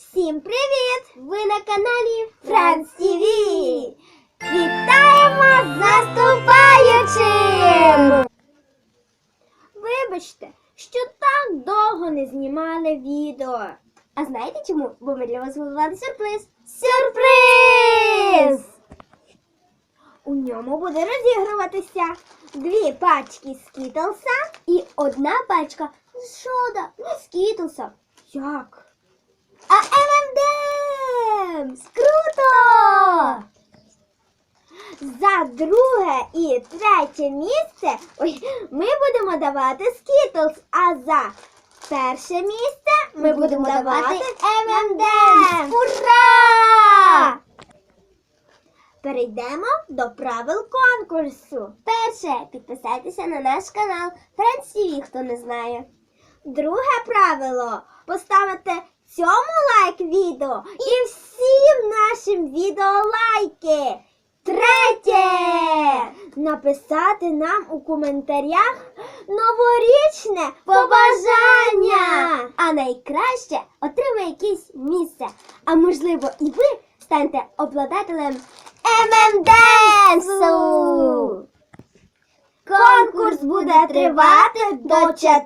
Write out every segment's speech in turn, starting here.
Всім привіт! Ви на каналі Friends TV! Вітаємо з наступаючим! Вибачте, що так довго не знімали відео. А знаєте чому? Бо ми для вас готували сюрприз. Сюрприз! У ньому буде розігруватися дві пачки скітлса і одна пачка сода скітлса. Як? За друге і третє місце ой, ми будемо давати Skittles, а за перше місце ми будемо давати ММДМС! Ура! Перейдемо до правил конкурсу. Перше, підписайтеся на наш канал Friends TV, хто не знає. Друге правило поставити цьому лайк відео і всім нашим відео лайки. Третє! Написати нам у коментарях новорічне побажання. А найкраще отримає якесь місце. А можливо, і ви станете обладателем ММДенсу. Конкурс буде тривати до 4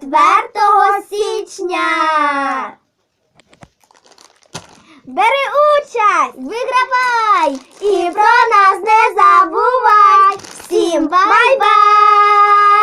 січня. Бери участь, вигравай